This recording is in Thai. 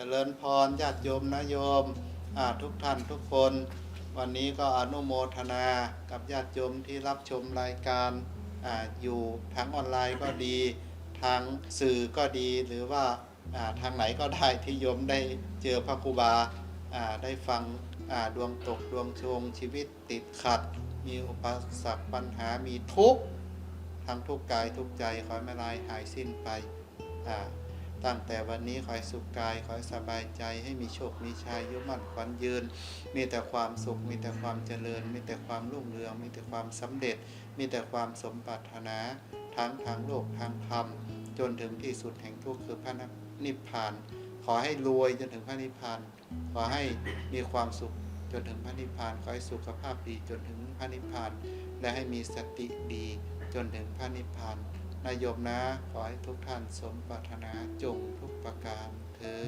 จริญพรญาติโยมนะโยมทุกท่านทุกคน วันนี้ก็อนุโมทนากับญาติโยมที่รับชมรายการอาอยู่ทั้งออนไลน์ก็ดี ทางสื่อก็ดีหรือว่าาทางไหนก็ได้ที่โยมได้เจอพระครูบาาได้ฟังดวงตกดวงชงชีวิตติดขัด มีอุปสรรคปัญหามีทุกข์ทั้งทุกกายทุกใจขอให้ไม่ลายหายสิ้นไปอ่า ตั้งแต่วันนี้ขอให้สุขกายขอให้สบายใจให้มีโชค มีชัยยุมั่นขวัญยืน มีแต่ความสุข มีแต่ความเจริญ มีแต่ความรุ่งเรือง มีแต่ความสำเร็จ มีแต่ความสมปรารถนา ทั้งทางโลกทางธรรม จนถึงที่สุดแห่งทุกข์คือพระนิพพาน ขอให้รวยจนถึงพระนิพพาน ขอให้มีความสุขจนถึงพระนิพพาน ขอให้สุขภาพดีจนถึงพระนิพพาน และให้มีสติดีจนถึงพระนิพพาน นายโยมนะ ขอให้ทุกท่านสมปรารถนาจงทุกประการเธอ